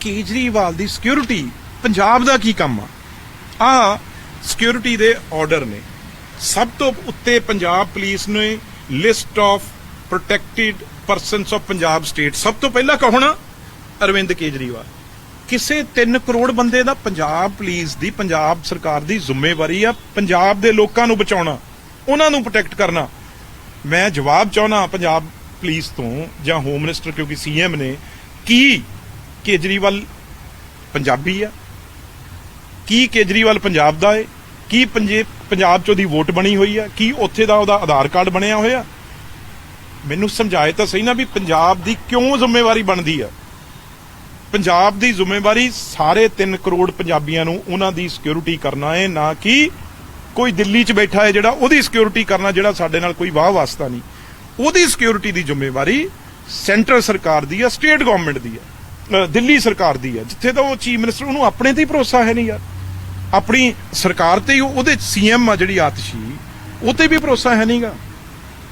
ਕੇਜਰੀਵਾਲ ਦੀ ਸਿਕਿਉਰਿਟੀ ਪੰਜਾਬ ਦਾ ਕੀ ਕੰਮ ਆ? ਆ ਸਿਕਿਉਰਿਟੀ ਦੇ ਆਰਡਰ ਨੇ। ਸਭ ਤੋਂ ਉੱਤੇ ਪੰਜਾਬ ਪੁਲਿਸ ਨੇ list of protected persons of Punjab state ਸਭ ਤੋਂ ਪਹਿਲਾਂ ਕਹੋਣਾ ਅਰਵਿੰਦ ਕੇਜਰੀਵਾਲ। ਕਿਸੇ 3 ਕਰੋੜ ਬੰਦੇ ਦਾ ਪੰਜਾਬ ਪੁਲਿਸ ਦੀ, ਪੰਜਾਬ ਸਰਕਾਰ ਦੀ ਜ਼ਿੰਮੇਵਾਰੀ ਆ ਪੰਜਾਬ ਦੇ ਲੋਕਾਂ ਨੂੰ ਬਚਾਉਣਾ, ਉਹਨਾਂ ਨੂੰ ਪ੍ਰੋਟੈਕਟ ਕਰਨਾ। ਮੈਂ ਜਵਾਬ ਚਾਹਣਾ ਪੰਜਾਬ ਪੁਲਿਸ ਤੋਂ ਜਾਂ ਹੋਮ ਮਿਨਿਸਟਰ ਕਿਉਂਕਿ ਸੀਐਮ ਨੇ, ਕੀ ਕੇਜਰੀਵਾਲ ਪੰਜਾਬੀ ਆ? ਕੀ ਕੇਜਰੀਵਾਲ ਪੰਜਾਬ ਦਾ ਏ? ਕੀ ਪੰਜਾਬ ਚ ਉਹਦੀ ਵੋਟ ਬਣੀ ਹੋਈ ਆ? ਕੀ ਉੱਥੇ ਦਾ ਉਹਦਾ ਆਧਾਰ ਕਾਰਡ ਬਣਿਆ ਹੋਇਆ? ਮੈਨੂੰ ਸਮਝਾਏ ਤਾਂ ਸਹੀ ਨਾ ਵੀ ਪੰਜਾਬ ਦੀ ਕਿਉਂ ਜ਼ਿੰਮੇਵਾਰੀ ਬਣਦੀ ਆ? ਪੰਜਾਬ ਦੀ ਜ਼ਿੰਮੇਵਾਰੀ ਸਾਰੇ 3 ਕਰੋੜ ਪੰਜਾਬੀਆਂ ਨੂੰ ਉਹਨਾਂ ਦੀ ਸਿਕਿਉਰਿਟੀ ਕਰਨਾ ਹੈ ਨਾ ਕਿ ਕੋਈ ਦਿੱਲੀ 'ਚ ਬੈਠਾ ਹੈ ਜਿਹੜਾ ਉਹਦੀ ਸਿਕਿਉਰਿਟੀ ਕਰਨਾ, ਜਿਹੜਾ ਸਾਡੇ ਨਾਲ ਕੋਈ ਵਾਹ ਵਾਸਤਾ ਨਹੀਂ। ਉਹਦੀ ਸਿਕਿਉਰਿਟੀ ਦੀ ਜ਼ਿੰਮੇਵਾਰੀ ਸੈਂਟਰ ਸਰਕਾਰ ਦੀ ਆ, ਸਟੇਟ ਗਵਰਨਮੈਂਟ ਦੀ ਹੈ ਦਿੱਲੀ ਸਰਕਾਰ ਦੀ ਆ ਜਿੱਥੇ ਤਾਂ ਉਹ ਚੀਫ ਮਿਨਿਸਟਰ, ਉਹਨੂੰ ਆਪਣੇ ਤੇ ਹੀ ਭਰੋਸਾ ਹੈ ਨਹੀਂ ਯਾਰ। ਆਪਣੀ ਸਰਕਾਰ ਤੇ ਹੀ ਉਹ- ਉਹਦੇ ਸੀਐਮ ਆ ਜਿਹੜੀ ਆਤਸ਼ੀ, ਉਹ ਤੇ ਵੀ ਭਰੋਸਾ ਹੈ ਨਹੀਂਗਾ।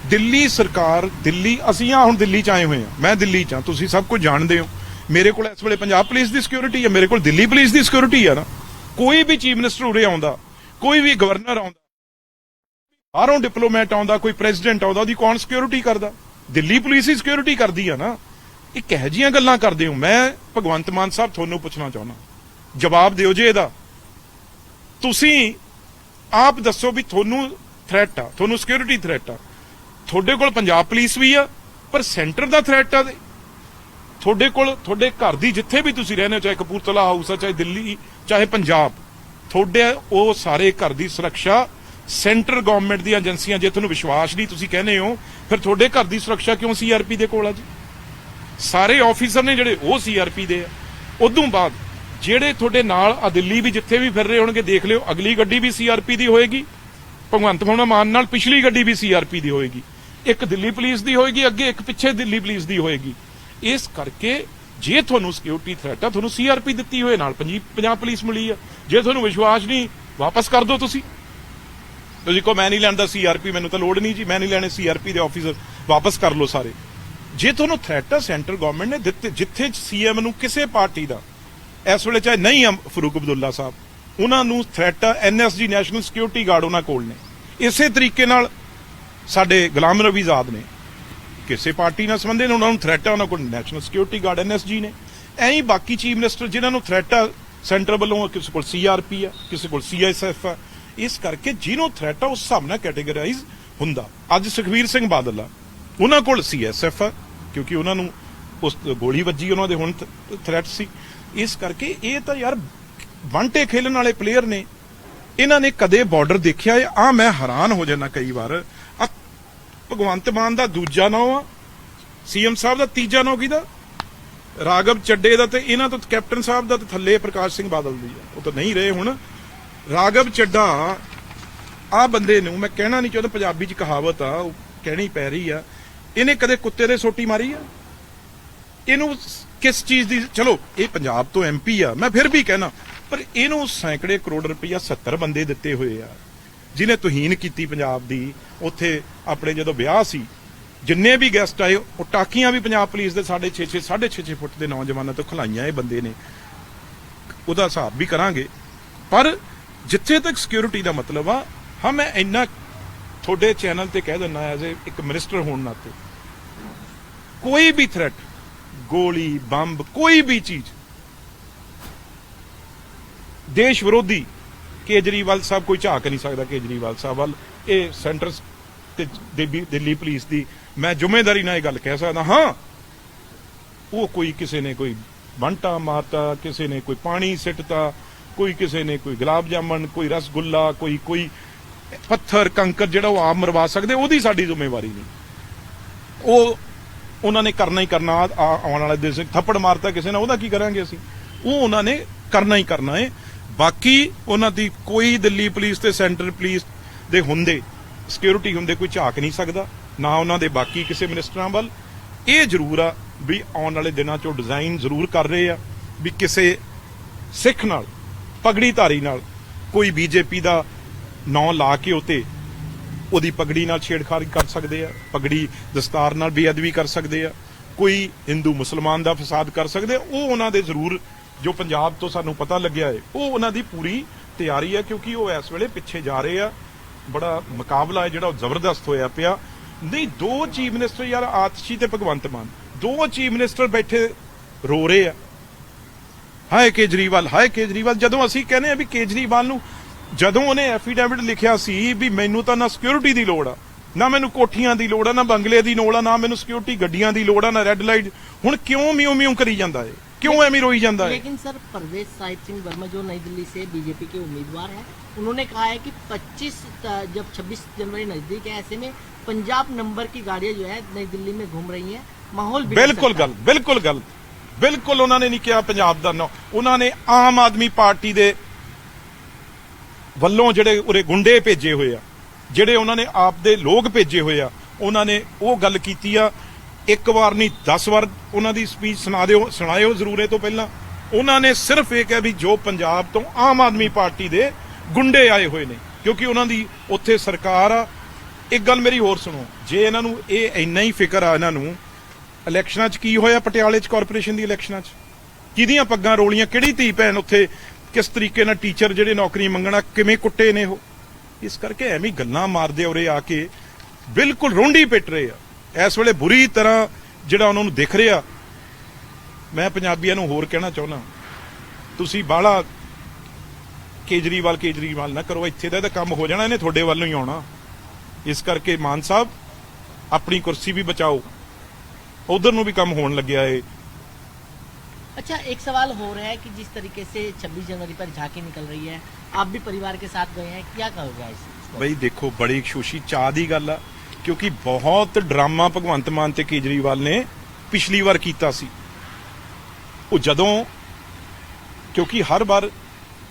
ਦਿੱਲੀ ਸਰਕਾਰ, ਦਿੱਲੀ, ਅਸੀਂ ਆ ਹੁਣ ਦਿੱਲੀ ਚ ਆਏ ਹੋਏ ਆ ਮੈਂ ਦਿੱਲੀ ਚ ਆ ਤੁਸੀਂ ਸਭ ਕੁਝ ਜਾਣਦੇ ਹੋ। ਮੇਰੇ ਕੋਲ ਇਸ ਵੇਲੇ ਪੰਜਾਬ ਪੁਲਿਸ ਦੀ ਸਿਕਿਉਰਿਟੀ ਹੈ, ਮੇਰੇ ਕੋਲ ਦਿੱਲੀ ਪੁਲਿਸ ਦੀ ਸਿਕਿਉਰਿਟੀ ਆ ਨਾ। ਕੋਈ ਵੀ ਚੀਫ ਮਿਨਿਸਟਰ ਉਰੇ ਆਉਂਦਾ, ਕੋਈ ਵੀ ਗਵਰਨਰ ਆਉਂਦਾ, ਬਾਹਰੋਂ ਡਿਪਲੋਮੈਟ ਆਉਂਦਾ, ਕੋਈ ਪ੍ਰੈਜ਼ੀਡੈਂਟ ਆਉਂਦਾ, ਉਹਦੀ ਕੌਣ ਸਿਕਿਉਰਿਟੀ ਕਰਦਾ? ਦਿੱਲੀ ਪੁਲਿਸ ਹੀ ਸਿਕਿਉਰਿਟੀ ਕਰਦੀ ਆ ਨਾ। ਇਹ ਕਿਹੋ ਜੀਆਂ ਗੱਲਾਂ ਕਰਦੇ ਹੋ? ਮੈਂ ਭਗਵੰਤ ਮਾਨ ਸਾਹਿਬ ਤੁਹਾਨੂੰ ਪੁੱਛਣਾ ਚਾਹੁੰਦਾ। ਜਵਾਬ ਦਿਓ ਜੇ ਇਹਦਾ। ਤੁਸੀਂ ਆਪ ਦੱਸੋ ਵੀ ਤੁਹਾਨੂੰ ਥ੍ਰੈਟ ਆ, ਤੁਹਾਨੂੰ ਸਿਕਿਉਰਿਟੀ ਥ੍ਰੈਟ ਆ। ਤੁਹਾਡੇ ਕੋਲ ਪੰਜਾਬ ਪੁਲਿਸ ਵੀ ਆ, ਪਰ ਸੈਂਟਰ ਦਾ ਥ੍ਰੈਟ ਆ ਤੁਹਾਡੇ ਕੋਲ, ਤੁਹਾਡੇ ਘਰ ਦੀ ਜਿੱਥੇ ਵੀ ਤੁਸੀਂ ਰਹਿੰਦੇ ਹੋ, ਚਾਹੇ ਕਪੂਰਥਲਾ ਹਾਊਸ ਆ, ਚਾਹੇ ਦਿੱਲੀ, ਚਾਹੇ ਪੰਜਾਬ, ਤੁਹਾਡੇ ਉਹ ਸਾਰੇ ਘਰ ਦੀ ਸੁਰੱਖਿਆ ਸੈਂਟਰ ਗਵਰਨਮੈਂਟ ਦੀਆਂ ਏਜੰਸੀਆਂ ਜੇ ਤੁਹਾਨੂੰ ਵਿਸ਼ਵਾਸ ਨਹੀਂ ਤੁਸੀਂ ਕਹਿੰਦੇ ਹੋ, ਫਿਰ ਤੁਹਾਡੇ ਘਰ ਦੀ ਸੁਰੱਖਿਆ ਕਿਉਂ ਸੀਆਰਪੀ ਦੇ ਕੋਲ ਆ ਜੀ? ਸਾਰੇ ਆਫੀਸਰ ਨੇ ਜਿਹੜੇ ਉਹ ਸੀਆਰਪੀ ਦੇ ਆ। ਉਦੋਂ ਬਾਅਦ ਜਿਹੜੇ ਤੁਹਾਡੇ ਨਾਲ ਆ ਦਿੱਲੀ ਵੀ ਜਿੱਥੇ ਵੀ ਫਿਰ ਰਹੇ ਹੋਣਗੇ, ਦੇਖ ਲਿਓ, ਅਗਲੀ ਗੱਡੀ ਵੀ ਸੀਆਰਪੀ ਦੀ ਹੋਏਗੀ, ਭਗਵੰਤ ਮਾਨ ਮਾਨ ਨਾਲ ਪਿਛਲੀ ਗੱਡੀ ਵੀ ਸੀਆਰਪੀ ਦੀ ਹੋਏਗੀ। ਇੱਕ ਦਿੱਲੀ ਪੁਲਿਸ ਦੀ ਹੋਏਗੀ, ਅੱਗੇ ਇੱਕ ਪਿੱਛੇ ਦਿੱਲੀ ਪੁਲਿਸ ਦੀ ਹੋਏਗੀ। ਇਸ ਕਰਕੇ ਜੇ ਤੁਹਾਨੂੰ ਸਿਕਿਉਰਿਟੀ ਥ੍ਰੈਟ ਆ, ਤੁਹਾਨੂੰ ਸੀਆਰਪੀ ਦਿੱਤੀ ਹੋਏ, ਨਾਲ ਪੰਜਾਬ ਪੁਲਿਸ ਮਿਲੀ ਆ, ਜੇ ਤੁਹਾਨੂੰ ਵਿਸ਼ਵਾਸ ਨਹੀਂ, ਵਾਪਸ ਕਰ ਦਿਓ ਤੁਸੀਂ। ਤੁਸੀਂ ਕਹੋ, ਮੈਂ ਨਹੀਂ ਲੈਂਦਾ ਸੀਆਰਪੀ ਮੈਨੂੰ ਤਾਂ ਲੋੜ ਨਹੀਂ ਜੀ, ਮੈਂ ਨਹੀਂ ਲੈਣੇ ਸੀਆਰਪੀ ਦੇ ਆਫੀਸਰ ਵਾਪਸ ਕਰ ਲਓ ਸਾਰੇ। ਜੇ ਤੁਹਾਨੂੰ ਥ੍ਰੈਟ ਆ ਸੈਂਟਰ ਗਵਰਨਮੈਂਟ ਨੇ ਦਿੱਤੇ, ਜਿੱਥੇ ਸੀਐਮ ਨੂੰ ਕਿਸੇ ਪਾਰਟੀ ਦਾ, ਇਸ ਵੇਲੇ ਚਾਹੇ ਨਹੀਂ ਆ ਫਰੂਕ ਅਬਦੁੱਲਾ ਸਾਹਿਬ, ਉਹਨਾਂ ਨੂੰ ਥ੍ਰੈਟ ਆ ਐਨਐਸਜੀ ਨੈਸ਼ਨਲ ਸਿਕਿਉਰਿਟੀ ਗਾਰਡ ਉਹਨਾਂ ਕੋਲ ਨੇ। ਇਸੇ ਤਰੀਕੇ ਨਾਲ ਸਾਡੇ ਗੁਲਾਮ ਨਬੀ ਆਜ਼ਾਦ ਨੇ, ਕਿਸੇ ਪਾਰਟੀ ਨਾਲ ਸੰਬੰਧਿਤ ਉਹਨਾਂ ਨੂੰ ਥ੍ਰੈਟ ਆ, ਉਹਨਾਂ ਕੋਲ ਨੈਸ਼ਨਲ ਸਿਕਿਉਰਿਟੀ ਗਾਰਡ ਐਨਐਸਜੀ ਨੇ। ਐਂ ਹੀ ਬਾਕੀ ਚੀਫ ਮਿਨਿਸਟਰ ਜਿਨ੍ਹਾਂ ਨੂੰ ਥ੍ਰੈਟ ਆ ਸੈਂਟਰ ਵੱਲੋਂ ਕਿਸੇ ਕੋਲ ਸੀਆਰਪੀ ਆ, ਕਿਸੇ ਕੋਲ ਸੀਐਸਐਫ ਆ, ਇਸ ਕਰਕੇ ਜਿਹਨੂੰ ਥ੍ਰੈਟ ਆ, ਉਸ ਹਿਸਾਬ ਨਾਲ ਕੈਟੇਗਰਾਈਜ਼ ਹੁੰਦਾ। ਅੱਜ ਸੁਖਵੀਰ ਸਿੰਘ ਬਾਦਲ ਆ, ਉਹਨਾਂ ਕੋਲ ਸੀਐਸਐਫ ਆ ਕਿਉਂਕਿ ਉਹਨਾਂ ਨੂੰ ਉਸ ਗੋਲੀ ਵੱਜੀ, ਉਹਨਾਂ ਦੇ ਹੁਣ ਥ੍ਰੈਟ ਸੀ। ਇਸ ਕਰਕੇ ਇਹ ਤਾਂ ਯਾਰ ਵਾਂਟੇ ਖੇਲਣ ਵਾਲੇ ਪਲੇਅਰ ਨੇ। ਇਹਨਾਂ ਨੇ ਕਦੇ ਬਾਰਡਰ ਦੇਖਿਆ ਆ ਮੈਂ ਹੈਰਾਨ ਹੋ ਜਾਂਦਾ ਕਈ ਵਾਰ। ਭਗਵੰਤ ਮਾਨ ਦਾ ਦੂਜਾ ਨਾਮ ਆ। ਸੀਐਮ ਸਾਹਿਬ ਦਾ ਤੀਜਾ ਨਾਮ ਕਿਹਦਾ? ਰਾਗਵ ਚੱਡੇ ਦਾ ਤੇ ਇਹਨਾਂ ਤੋਂ ਕੈਪਟਨ ਸਾਹਿਬ ਦਾ ਤੇ ਥੱਲੇ ਪ੍ਰਕਾਸ਼ ਸਿੰਘ ਬਾਦਲ ਦੀ ਆ। ਉਹ ਤਾਂ ਨਹੀਂ ਰਹੇ ਹੁਣ। ਰਾਗਵ ਚੱਡਾ ਆ ਬੰਦੇ ਨੂੰ ਮੈਂ ਕਹਿਣਾ ਨਹੀਂ ਚਾਹੁੰਦਾ, ਪੰਜਾਬੀ ਚ ਕਹਾਵਤ ਆ, ਉਹ ਕਹਿਣੀ ਪੈ ਰਹੀ ਆ। ਇਹਨੇ ਕਦੇ ਕੁੱਤੇ ਦੇ ਸੋਟੀ ਮਾਰੀ ਆ? ਇਹਨੂੰ ਕਿਸ ਚੀਜ਼ ਦੀ ਚਲੋ, ਇਹ ਪੰਜਾਬ ਤੋਂ ਐਮਪੀ ਆ, ਮੈਂ ਫਿਰ ਵੀ ਕਹਿਣਾ, ਪਰ ਇਹਨੂੰ ਸੈਂਕੜੇ ਕਰੋੜ ਰੁਪਈਆ 70 ਬੰਦੇ ਦਿੱਤੇ ਹੋਏ ਆ ਜਿਨੇ ਤੁਹੀਨ ਕੀਤੀ ਪੰਜਾਬ ਦੀ। ਉੱਥੇ ਆਪਣੇ ਜਦੋਂ ਵਿਆਹ ਸੀ, ਜਿੰਨੇ ਵੀ ਗੈਸਟ ਆਏ, ਉਹ ਟਾਕੀਆਂ ਵੀ ਪੰਜਾਬ ਪੁਲਿਸ ਦੇ 6.5 6.5 6.5 ਫੁੱਟ ਦੇ ਨੌਜਵਾਨਾਂ ਤੋਂ ਖਲਾਈਆਂ ਇਹ ਬੰਦੇ ਨੇ। ਉਹਦਾ ਹਿਸਾਬ ਵੀ ਕਰਾਂਗੇ। ਪਰ ਜਿੱਥੇ ਤੱਕ ਸਿਕਿਉਰਿਟੀ ਦਾ ਮਤਲਬ ਆ, ਹਾਂ, ਮੈਂ ਇੰਨਾ ਤੁਹਾਡੇ ਚੈਨਲ ਤੇ ਕਹਿ ਦਿੰਦਾ ਐਜ਼ ਇੱਕ ਮਿਨਿਸਟਰ ਹੋਣ ਨਾਤੇ। ਕੋਈ ਵੀ ਥ੍ਰੈਟ ਗੋਲੀ, ਬੰਬ, ਕੋਈ ਵੀ ਚੀਜ਼, ਦੇਸ਼ ਵਿਰੋਧੀ ਕੇਜਰੀਵਾਲ ਸਾਹਿਬ ਕੋਈ ਝਾਕ ਨਹੀਂ ਸਕਦਾ, ਕੇਜਰੀਵਾਲ ਸਾਹਿਬ ਵੱਲ। ਇਹ ਸੈਂਟਰ ਤੇ ਦਿੱਲੀ ਪੁਲਿਸ ਦੀ ਮੈਂ ਜ਼ਿੰਮੇਵਾਰੀ ਨਾਲ ਇਹ ਗੱਲ ਕਹਿ ਸਕਦਾ ਹਾਂ। ਉਹ ਕੋਈ ਕਿਸੇ ਨੇ ਕੋਈ ਬੰਟਾ ਮਾਰਤਾ, ਕਿਸੇ ਨੇ ਕੋਈ ਪਾਣੀ ਸਿੱਟਤਾ, ਕੋਈ ਕਿਸੇ ਨੇ ਕੋਈ ਗੁਲਾਬ ਜਾਮਨ ਕੋਈ ਰਸਗੁੱਲਾ, ਕੋਈ ਕੋਈ ਪੱਥਰ, ਕੰਕਰ ਜਿਹੜਾ ਉਹ ਆਪ ਮਰਵਾ ਸਕਦੇ, ਉਹਦੀ ਸਾਡੀ ਜ਼ਿੰਮੇਵਾਰੀ ਨਹੀਂ। ਉਹ ਉਹਨਾਂ ਨੇ ਕਰਨਾ ਹੀ ਕਰਨਾ, ਆ- ਆਉਣ ਵਾਲੇ ਦਿਨ 'ਚ ਥੱਪੜ ਮਾਰਤਾ ਕਿਸੇ ਨੇ ਉਹਦਾ ਕੀ ਕਰਾਂਗੇ ਅਸੀਂ? ਉਹ ਉਹਨਾਂ ਨੇ ਕਰਨਾ ਹੀ ਕਰਨਾ ਹੈ। ਬਾਕੀ ਉਹਨਾਂ ਦੀ ਕੋਈ ਦਿੱਲੀ ਪੁਲਿਸ ਤੇ ਸੈਂਟਰ ਪੁਲਿਸ ਦੇ ਹੁੰਦੇ ਸਿਕਿਉਰਿਟੀ ਹੁੰਦੇ ਕੋਈ ਝਾਕ ਨਹੀਂ ਸਕਦਾ, ਨਾ ਉਹਨਾਂ ਦੇ ਬਾਕੀ ਕਿਸੇ ਮਿਨਿਸਟਰਾਂ ਵੱਲ। ਇਹ ਜ਼ਰੂਰ ਆ ਵੀ ਆਉਣ ਵਾਲੇ ਦਿਨਾਂ 'ਚ ਉਹ ਡਿਜ਼ਾਈਨ ਜ਼ਰੂਰ ਕਰ ਰਹੇ ਆ ਵੀ ਕਿਸੇ ਸਿੱਖ ਨਾਲ ਪਗੜੀ ਧਾਰੀ ਨਾਲ, ਕੋਈ ਬੀਜੇਪੀ ਦਾ ਨੌ ਲਾ ਕੇ ਉਤੇ ਉਹਦੀ ਪਗੜੀ ਨਾਲ ਛੇੜਖਾੜ ਕਰ ਸਕਦੇ ਆ, ਪਗੜੀ ਦਸਤਾਰ ਨਾਲ ਬੇਅਦਬੀ ਕਰ ਸਕਦੇ ਆ, ਕੋਈ ਹਿੰਦੂ ਮੁਸਲਮਾਨ ਦਾ ਫਸਾਦ ਕਰ ਸਕਦੇ ਉਹ ਉਹਨਾਂ ਦੇ ਜ਼ਰੂਰ, ਜੋ ਪੰਜਾਬ ਤੋਂ ਸਾਨੂੰ ਪਤਾ ਲੱਗਿਆ ਹੈ, ਉਹ ਉਹਨਾਂ ਦੀ ਪੂਰੀ ਤਿਆਰੀ ਹੈ ਕਿਉਂਕਿ ਉਹ ਇਸ ਵੇਲੇ ਪਿੱਛੇ ਜਾ ਰਹੇ ਆ। ਬੜਾ ਮੁਕਾਬਲਾ ਹੈ ਜਿਹੜਾ ਉਹ ਜ਼ਬਰਦਸਤ ਹੋਇਆ ਪਿਆ। ਨਹੀਂ, ਦੋ ਚੀਫ ਮਿਨਿਸਟਰ ਯਾਰ ਆਤਸ਼ੀ ਤੇ ਭਗਵੰਤ ਮਾਨ, ਦੋ ਚੀਫ ਮਿਨਿਸਟਰ ਬੈਠੇ ਰੋ ਰਹੇ ਆ। ਹਾਏ ਕੇਜਰੀਵਾਲ ਹਾਏ ਕੇਜਰੀਵਾਲ, ਜਦੋਂ ਅਸੀਂ ਕਹਿੰਦੇ ਆ ਵੀ ਕੇਜਰੀਵਾਲ ਨੂੰ ਜਦੋਂ ਉਹਨੇ ਐਫੀਡੈਵਿਟ ਲਿਖਿਆ ਸੀ ਵੀ ਮੈਨੂੰ ਤਾਂ ਨਾ ਸਿਕਿਉਰਿਟੀ ਦੀ ਲੋੜ ਆ ਨਾ ਮੈਨੂੰ ਕੋਠੀਆਂ ਦੀ ਲੋੜ ਆ ਨਾ ਬੰਗਲੇ ਦੀ ਲੋੜ ਆ ਨਾ ਮੈਨੂੰ ਸਿਕਿਉਰਿਟੀ ਗੱਡੀਆਂ ਦੀ ਲੋੜ ਆ ਨਾ ਰੈੱਡ ਲਾਈਟ ਹੁਣ ਕਿਉਂ ਮਿਉ ਮਿਉ ਕਰੀ ਜਾਂਦਾ ਏ क्यों एमी रोई जाता है लेकिन सर परवेज साहिब सिंह वर्मा जो नई दिल्ली से बीजेपी के उम्मीदवार हैं उन्होंने कहा है कि 25 जब 26 जनवरी नजदीक है ऐसे में पंजाब नंबर की गाड़ियां जो है नई दिल्ली में घूम रही हैं माहौल बिल्कुल गल बिल्कुल गल बिल्कुल उन्होंने नहीं कहा पंजाब का ना उन्होंने आम आदमी पार्टी के ਵੱਲੋਂ ਜਿਹੜੇ ਉਰੇ ਗੁੰਡੇ ਭੇਜੇ ਹੋਏ ਆ, ਜਿਹੜੇ ਉਹਨਾਂ ਨੇ ਆਪ ਦੇ ਲੋਕ ਭੇਜੇ ਹੋਏ ਆ, ਉਹਨਾਂ ਨੇ ਉਹ ਗੱਲ ਕੀਤੀ ਆ, ਇੱਕ ਵਾਰ ਨਹੀਂ 10 ਵਾਰ ਉਹਨਾਂ ਦੀ ਸਪੀਚ ਸੁਣਾ ਦਿਓ, ਸੁਣਾਇਓ ਜ਼ਰੂਰ ਇਹ ਤੋਂ ਪਹਿਲਾਂ। ਉਹਨਾਂ ਨੇ ਸਿਰਫ ਇਹ ਕਿਹਾ ਵੀ ਜੋ ਪੰਜਾਬ ਤੋਂ ਆਮ ਆਦਮੀ ਪਾਰਟੀ ਦੇ ਗੁੰਡੇ ਆਏ ਹੋਏ ਨੇ, ਕਿਉਂਕਿ ਉਹਨਾਂ ਦੀ ਉੱਥੇ ਸਰਕਾਰ ਆ। ਇੱਕ ਗੱਲ ਮੇਰੀ ਹੋਰ ਸੁਣੋ, ਜੇ ਇਹਨਾਂ ਨੂੰ ਇਹ ਇੰਨਾ ਹੀ ਫਿਕਰ ਆ ਇਹਨਾਂ ਨੂੰ, ਇਲੈਕਸ਼ਨਾਂ 'ਚ ਕੀ ਹੋਇਆ ਪਟਿਆਲੇ 'ਚ, ਕਾਰਪੋਰੇਸ਼ਨ ਦੀ ਇਲੈਕਸ਼ਨਾਂ 'ਚ? ਕਿਹਦੀਆਂ ਪੱਗਾਂ ਰੋਲੀਆਂ, ਕਿਹੜੀ ਧੀ ਭੈਣ ਉੱਥੇ ਕਿਸ ਤਰੀਕੇ ਨਾਲ ਟੀਚਰ ਜਿਹੜੇ ਨੌਕਰੀ ਮੰਗਣਾ, ਕਿਵੇਂ ਕੁੱਟੇ ਨੇ ਉਹ? ਇਸ ਕਰਕੇ ਐਵੇਂ ਗੱਲਾਂ ਮਾਰਦੇ ਔਰੇ ਆ ਕੇ ਬਿਲਕੁਲ ਰੋਂਡੀ ਪਿੱਟ ਰਹੇ ਆ। ਇਸ ਵੇਲੇ ਬੁਰੀ ਤਰ੍ਹਾਂ ਜਿਹੜਾ ਉਹਨਾਂ ਨੂੰ ਦਿਖ ਰਿਹਾ, ਮੈਂ ਪੰਜਾਬੀਆਂ ਨੂੰ ਹੋਰ ਕਹਿਣਾ ਚਾਹੁੰਦਾ ਤੁਸੀਂ ਬਾਹਲਾ ਕੇਜਰੀਵਾਲ ਕੇਜਰੀਵਾਲ ਨਾ ਕਰੋ, ਇੱਥੇ ਦਾ ਤਾਂ ਕੰਮ ਹੋ ਜਾਣਾ, ਇਹਨੇ ਤੁਹਾਡੇ ਵੱਲੋਂ ਹੀ ਆਉਣਾ। ਇਸ ਕਰਕੇ ਮਾਨ ਸਾਹਿਬ, ਆਪਣੀ ਕੁਰਸੀ ਵੀ ਬਚਾਓ। ਉਧਰ ਨੂੰ ਵੀ ਕੰਮ ਹੋਣ ਲੱਗਿਆ ਏ। अच्छा एक सवाल हो रहा है कि जिस तरीके से 26 जनवरी पर झांकी निकल रही है आप भी परिवार के साथ गए हैं क्या कहोगे इस इस पर? ਬਈ ਦੇਖੋ ਬੜੀ ਖੁਸ਼ੀ ਚਾਹ ਦੀ ਗੱਲ ਆ ਕਿਉਂਕਿ ਬਹੁਤ ਡਰਾਮਾ ਭਗਵੰਤ ਮਾਨ ਤੇ ਕੇਜਰੀਵਾਲ ਨੇ ਪਿਛਲੀ ਵਾਰ ਕੀਤਾ ਸੀ ਉਹ ਜਦੋਂ ਕਿਉਂਕਿ ਹਰ ਵਾਰ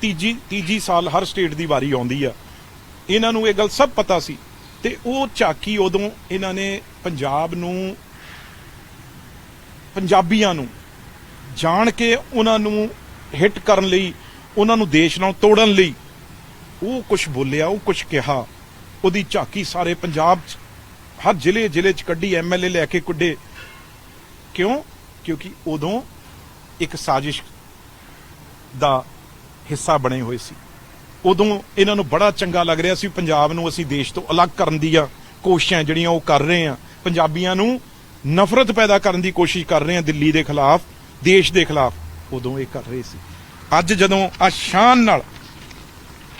ਤੀਜੀ ਤੀਜੀ ਸਾਲ ਹਰ ਸਟੇਟ ਦੀ ਵਾਰੀ ਆਉਂਦੀ ਆ ਇਹਨਾਂ ਨੂੰ ਇਹ ਗੱਲ ਸਭ ਪਤਾ ਸੀ ਤੇ ਉਹ ਝਾਕੀ ਉਦੋਂ ਇਹਨਾਂ ਨੇ ਪੰਜਾਬ ਨੂੰ ਪੰਜਾਬੀਆਂ ਨੂੰ ਜਾਣ ਕੇ ਉਹਨਾਂ ਨੂੰ ਹਿੱਟ ਕਰਨ ਲਈ, ਉਹਨਾਂ ਨੂੰ ਦੇਸ਼ ਨਾਲ ਤੋੜਨ ਲਈ, ਉਹ ਕੁਝ ਬੋਲਿਆ, ਉਹ ਕੁਝ ਕਿਹਾ। ਉਹਦੀ ਝਾਕੀ ਸਾਰੇ ਪੰਜਾਬ 'ਚ, ਹਰ ਜ਼ਿਲ੍ਹੇ ਜ਼ਿਲ੍ਹੇ 'ਚ ਕੱਢੀ ਐਮਐਲਏ ਲੈ ਕੇ ਕੁੱਡੇ ਕਿਉਂ? ਕਿਉਂਕਿ ਉਦੋਂ ਇੱਕ ਸਾਜ਼ਿਸ਼ ਦਾ ਹਿੱਸਾ ਬਣੇ ਹੋਏ ਸੀ। ਉਦੋਂ ਇਹਨਾਂ ਨੂੰ ਬੜਾ ਚੰਗਾ ਲੱਗ ਰਿਹਾ ਸੀ, ਪੰਜਾਬ ਨੂੰ ਅਸੀਂ ਦੇਸ਼ ਤੋਂ ਅਲੱਗ ਕਰਨ ਦੀਆਂ ਕੋਸ਼ਿਸ਼ਾਂ ਜਿਹੜੀਆਂ ਉਹ ਕਰ ਰਹੇ ਆ। ਪੰਜਾਬੀਆਂ ਨੂੰ ਨਫ਼ਰਤ ਪੈਦਾ ਕਰਨ ਦੀ ਕੋਸ਼ਿਸ਼ ਕਰ ਰਹੇ ਆ ਦਿੱਲੀ ਦੇ ਖਿਲਾਫ। ਦੇਸ਼ ਦੇ ਖਿਲਾਫ ਉਦੋਂ ਇਹ ਕਰ ਰਹੇ ਸੀ। ਅੱਜ ਜਦੋਂ ਆ ਸ਼ਾਨ ਨਾਲ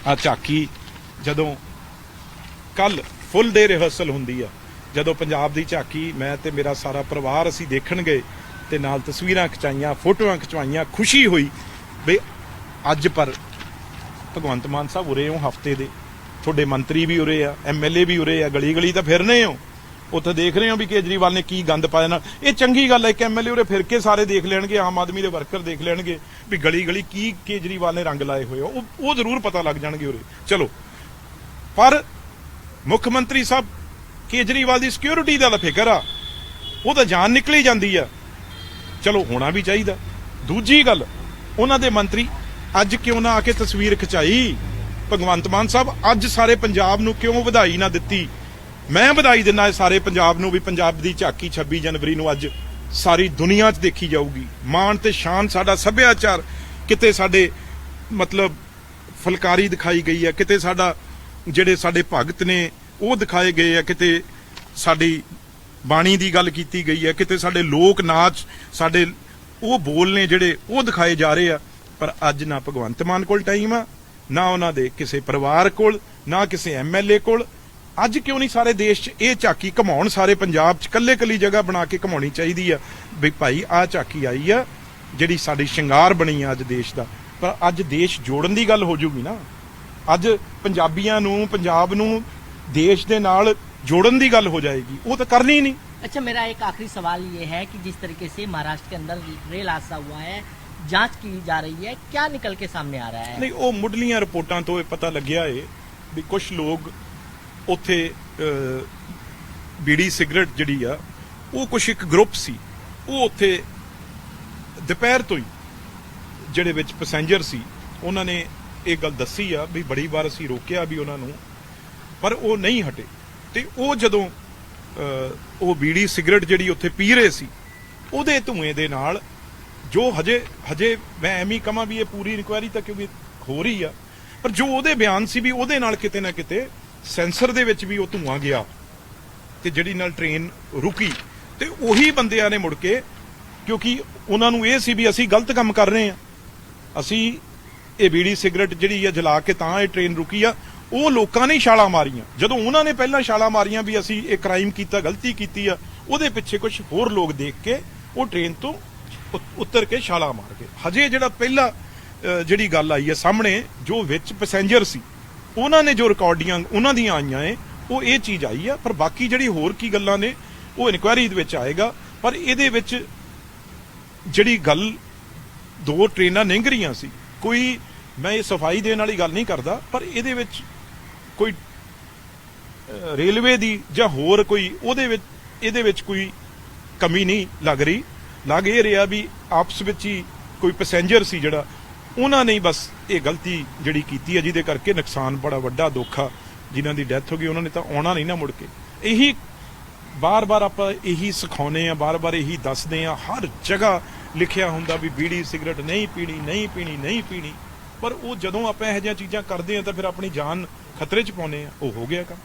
ਆ ਝਾਕੀ, ਜਦੋਂ ਕੱਲ ਫੁੱਲ ਡੇ ਰਿਹਰਸਲ ਹੁੰਦੀ ਆ, ਜਦੋਂ ਪੰਜਾਬ ਦੀ ਝਾਕੀ, ਮੈਂ ਤੇ ਮੇਰਾ ਸਾਰਾ ਪਰਿਵਾਰ ਅਸੀਂ ਦੇਖਣ ਗਏ ਤੇ ਨਾਲ ਤਸਵੀਰਾਂ ਖਿਚਾਈਆਂ, ਫੋਟੋਆਂ ਖਿਚਵਾਈਆਂ, ਖੁਸ਼ੀ ਹੋਈ ਵੀ ਅੱਜ ਪਰ ਭਗਵੰਤ ਮਾਨ ਸਾਹਿਬ ਉਰੇ ਹੋ ਹਫ਼ਤੇ ਦੇ। ਤੁਹਾਡੇ ਮੰਤਰੀ ਵੀ ਉਰੇ ਆ ਐਮਐਲਏ ਵੀ ਉਰੇ ਆ ਗਲੀ ਗਲੀ ਤਾਂ ਫਿਰਨੇ ਹੋ। ਉੱਥੇ ਦੇਖ ਰਹੇ ਹੋ ਵੀ ਕੇਜਰੀਵਾਲ ਨੇ ਕੀ ਗੰਦ ਪਾਇਆ ਨਾਲ। ਇਹ ਚੰਗੀ ਗੱਲ ਹੈ ਕਿ ਐਮਐਲਏ ਉਰੇ ਫਿਰ ਕੇ ਸਾਰੇ ਦੇਖ ਲੈਣਗੇ, ਆਮ ਆਦਮੀ ਦੇ ਵਰਕਰ ਦੇਖ ਲੈਣਗੇ ਵੀ ਗਲੀ ਗਲੀ ਕੀ ਕੇਜਰੀਵਾਲ ਨੇ ਰੰਗ ਲਾਏ ਹੋਏ ਆ। ਉਹ ਉਹ ਜ਼ਰੂਰ ਪਤਾ ਲੱਗ ਜਾਣਗੇ ਉਰੇ। ਚਲੋ। ਪਰ ਮੁੱਖ ਮੰਤਰੀ ਸਾਹਿਬ, ਕੇਜਰੀਵਾਲ ਦੀ ਸਿਕਿਉਰਿਟੀ ਦਾ ਤਾਂ ਫਿਕਰ ਆ। ਉਹ ਤਾਂ ਜਾਨ ਨਿਕਲੀ ਜਾਂਦੀ ਆ। ਚਲੋ, ਹੋਣਾ ਵੀ ਚਾਹੀਦਾ। ਦੂਜੀ ਗੱਲ, ਉਹਨਾਂ ਦੇ ਮੰਤਰੀ ਅੱਜ ਕਿਉਂ ਨਾ ਆ ਕੇ ਤਸਵੀਰ ਖਿਚਾਈ? ਭਗਵੰਤ ਮਾਨ ਸਾਹਿਬ ਅੱਜ ਸਾਰੇ ਪੰਜਾਬ ਨੂੰ ਕਿਉਂ ਵਧਾਈ ਨਾ ਦਿੱਤੀ? ਮੈਂ ਵਧਾਈ ਦਿੰਦਾ ਸਾਰੇ ਪੰਜਾਬ ਨੂੰ ਵੀ ਪੰਜਾਬ ਦੀ ਝਾਕੀ 26 ਜਨਵਰੀ ਨੂੰ ਅੱਜ ਸਾਰੀ ਦੁਨੀਆ 'ਚ ਦੇਖੀ ਜਾਊਗੀ। ਮਾਣ ਤੇ ਸ਼ਾਨ ਸਾਡਾ ਸੱਭਿਆਚਾਰ, ਕਿਤੇ ਸਾਡੇ ਮਤਲਬ ਫਲਕਾਰੀ ਦਿਖਾਈ ਗਈ ਹੈ, ਕਿਤੇ ਸਾਡਾ ਜਿਹੜੇ ਸਾਡੇ ਭਗਤ ਨੇ ਉਹ ਦਿਖਾਏ ਗਏ ਆ ਕਿਤੇ ਸਾਡੀ ਬਾਣੀ ਦੀ ਗੱਲ ਕੀਤੀ ਗਈ ਹੈ, ਕਿਤੇ ਸਾਡੇ ਲੋਕ ਨਾਚ, ਸਾਡੇ ਉਹ ਬੋਲ ਨੇ ਜਿਹੜੇ ਉਹ ਦਿਖਾਏ ਜਾ ਰਹੇ ਆ। ਪਰ ਅੱਜ ਨਾ ਭਗਵੰਤ ਮਾਨ ਕੋਲ ਟਾਈਮ ਆ, ਨਾ ਉਹਨਾਂ ਦੇ ਕਿਸੇ ਪਰਿਵਾਰ ਕੋਲ, ਨਾ ਕਿਸੇ ਐਮਐਲਏ ਕੋਲ ਅੱਜ ਕਿਉਂ ਨਹੀਂ ਸਾਰੇ ਦੇਸ਼ 'ਚ ਇਹ ਝਾਕੀ ਘਮਾਉਣ ਸਾਰੇ ਪੰਜਾਬ 'ਚ ਕੱਲੇ ਕੱਲੀ ਜਗ੍ਹਾ ਬਣਾ ਕੇ ਘਮਾਉਣੀ ਚਾਹੀਦੀ ਆ ਵੀ ਭਾਈ ਆ ਝਾਕੀ ਆਈ ਆ ਜਿਹੜੀ ਸਾਡੀ ਸ਼ਿੰਗਾਰ ਬਣੀ ਆ ਅੱਜ ਦੇਸ਼ ਦਾ ਪਰ ਅੱਜ ਦੇਸ਼ ਜੋੜਨ ਦੀ ਗੱਲ ਹੋ ਜੂਗੀ ਨਾ ਅੱਜ ਪੰਜਾਬੀਆਂ ਨੂੰ ਪੰਜਾਬ ਨੂੰ ਦੇਸ਼ ਦੇ ਨਾਲ ਜੋੜਨ ਦੀ ਗੱਲ ਹੋ ਜਾਏਗੀ ਉਹ ਤਾਂ ਕਰਨੀ ਹੀ ਨਹੀਂ अच्छा मेरा एक आखिरी सवाल ये है कि जिस तरीके से महाराष्ट्र के अंदर रेल हादसा हुआ है जांच की जा रही है क्या निकल के सामने आ रहा है ਨਹੀਂ ਉਹ ਮੁੱਢਲੀਆਂ ਰਿਪੋਰਟਾਂ ਤੋਂ ਇਹ ਪਤਾ ਲੱਗਿਆ ਏ ਵੀ ਕੁਝ ਲੋਕ ਉੱਥੇ ਬੀੜੀ ਸਿਗਰਟ ਜਿਹੜੀ ਆ, ਉਹ ਕੁਝ ਇੱਕ ਗਰੁੱਪ ਸੀ। ਉਹ ਉੱਥੇ ਦੁਪਹਿਰ ਤੋਂ ਹੀ ਜਿਹੜੇ ਵਿੱਚ ਪੈਸੇਂਜਰ ਸੀ, ਉਹਨਾਂ ਨੇ ਇਹ ਗੱਲ ਦੱਸੀ ਆ ਵੀ ਬੜੀ ਵਾਰ ਅਸੀਂ ਰੋਕਿਆ ਵੀ ਉਹਨਾਂ ਨੂੰ, ਪਰ ਉਹ ਨਹੀਂ ਹਟੇ। ਤੇ ਉਹ ਜਦੋਂ ਉਹ ਬੀੜੀ ਸਿਗਰਟ ਜਿਹੜੀ ਉੱਥੇ ਪੀ ਰਹੇ ਸੀ, ਉਹਦੇ ਧੂਏ ਦੇ ਨਾਲ ਜੋ ਹਜੇ ਹਜੇ ਮੈਂ ਐਵੇਂ ਕਹਾਂ ਵੀ ਇਹ ਪੂਰੀ ਇਨਕੁਆਇਰੀ ਤਾਂ ਕਿਉਂਕਿ ਹੋ ਰਹੀ ਆ, ਪਰ ਜੋ ਉਹਦੇ ਬਿਆਨ ਸੀ ਵੀ ਉਹਦੇ ਨਾਲ ਕਿਤੇ ਨਾ ਕਿਤੇ ਸੈਂਸਰ ਦੇ ਵਿੱਚ ਵੀ ਉਹ ਧੂਆਂ ਗਿਆ ਤੇ ਜਿਹੜੀ ਨਾਲ ਟ੍ਰੇਨ ਰੁਕੀ ਤੇ ਉਹੀ ਬੰਦਿਆਂ ਨੇ ਮੁੜ ਕੇ, ਕਿਉਂਕਿ ਉਹਨਾਂ ਨੂੰ ਇਹ ਸੀ ਵੀ ਅਸੀਂ ਗਲਤ ਕੰਮ ਕਰ ਰਹੇ ਆ ਅਸੀਂ ਇਹ ਬੀੜੀ ਸਿਗਰਟ ਜਿਹੜੀ ਆ ਜਲਾ ਕੇ ਤਾਂ ਇਹ ਟ੍ਰੇਨ ਰੁਕੀ ਆ, ਉਹ ਲੋਕਾਂ ਨੇ ਹੀ ਛਾਲਾਂ ਮਾਰੀਆਂ। ਜਦੋਂ ਉਹਨਾਂ ਨੇ ਪਹਿਲਾਂ ਛਾਲਾਂ ਮਾਰੀਆਂ ਵੀ ਅਸੀਂ ਇਹ ਕ੍ਰਾਈਮ ਕੀਤਾ, ਗਲਤੀ ਕੀਤੀ ਆ, ਉਹਦੇ ਪਿੱਛੇ ਕੁਝ ਹੋਰ ਲੋਕ ਦੇਖ ਕੇ ਉਹ ਟ੍ਰੇਨ ਤੋਂ ਉ- ਉਤਰ ਕੇ ਛਾਲਾਂ ਮਾਰ ਗਏ। ਹਜੇ ਜਿਹੜਾ ਪਹਿਲਾ ਜਿਹੜੀ ਗੱਲ ਆਈ ਹੈ ਸਾਹਮਣੇ, ਜੋ ਵਿੱਚ ਪੈਸੇਂਜਰ ਸੀ ਉਹਨਾਂ ਨੇ ਜੋ ਰਿਕਾਰਡੀਆਂ ਉਹਨਾਂ ਦੀਆਂ ਆਈਆਂ ਏ, ਉਹ ਇਹ ਚੀਜ਼ ਆਈ ਆ, ਪਰ ਬਾਕੀ ਜਿਹੜੀ ਹੋਰ ਕੀ ਗੱਲਾਂ ਨੇ, ਉਹ ਇਨਕੁਆਇਰੀ ਦੇ ਵਿੱਚ ਆਏਗਾ। ਪਰ ਇਹਦੇ ਵਿੱਚ ਜਿਹੜੀ ਗੱਲ ਦੋ ਟ੍ਰੇਨਾਂ ਲੰਘ ਰਹੀਆਂ ਸੀ, ਕੋਈ ਮੈਂ ਇਹ ਸਫ਼ਾਈ ਦੇਣ ਵਾਲੀ ਗੱਲ ਨਹੀਂ ਕਰਦਾ, ਪਰ ਇਹਦੇ ਵਿੱਚ ਕੋਈ ਰੇਲਵੇ ਦੀ ਜਾਂ ਹੋਰ ਕੋਈ ਉਹਦੇ ਵਿੱਚ, ਇਹਦੇ ਵਿੱਚ ਕੋਈ ਕਮੀ ਨਹੀਂ ਲੱਗ ਰਹੀ। ਲੱਗ ਇਹ ਰਿਹਾ ਵੀ ਆਪਸ ਵਿੱਚ ਹੀ ਕੋਈ ਪੈਸੇਂਜਰ ਸੀ ਜਿਹੜਾ ਉਹਨਾਂ ਨੇ ਬਸ ਇਹ ਗਲਤੀ ਜਿਹੜੀ ਕੀਤੀ ਹੈ, ਜਿਹਦੇ ਕਰਕੇ ਨੁਕਸਾਨ ਬੜਾ ਵੱਡਾ, ਦੁੱਖ ਆ। ਜਿਨ੍ਹਾਂ ਦੀ ਡੈਥ ਹੋ ਗਈ, ਉਹਨਾਂ ਨੇ ਤਾਂ ਆਉਣਾ ਨਹੀਂ ਨਾ ਮੁੜ ਕੇ। ਇਹੀ ਬਾਰ-ਬਾਰ ਆਪਾਂ ਇਹੀ ਸਿਖਾਉਨੇ ਆ ਬਾਰ-ਬਾਰ ਇਹੀ ਦੱਸਦੇ ਆ ਹਰ ਜਗ੍ਹਾ ਲਿਖਿਆ ਹੁੰਦਾ ਵੀ ਬੀੜੀ ਸਿਗਰਟ ਨਹੀਂ ਪੀਣੀ ਨਹੀਂ ਪੀਣੀ ਨਹੀਂ ਪੀਣੀ। ਪਰ ਉਹ ਜਦੋਂ ਆਪਾਂ ਇਹੋ ਜਿਹੀਆਂ ਚੀਜ਼ਾਂ ਕਰਦੇ ਆ ਤਾਂ ਫਿਰ ਆਪਣੀ ਜਾਨ ਖਤਰੇ 'ਚ ਪਾਉਨੇ ਆ ਉਹ ਹੋ ਗਿਆ ਕੰਮ।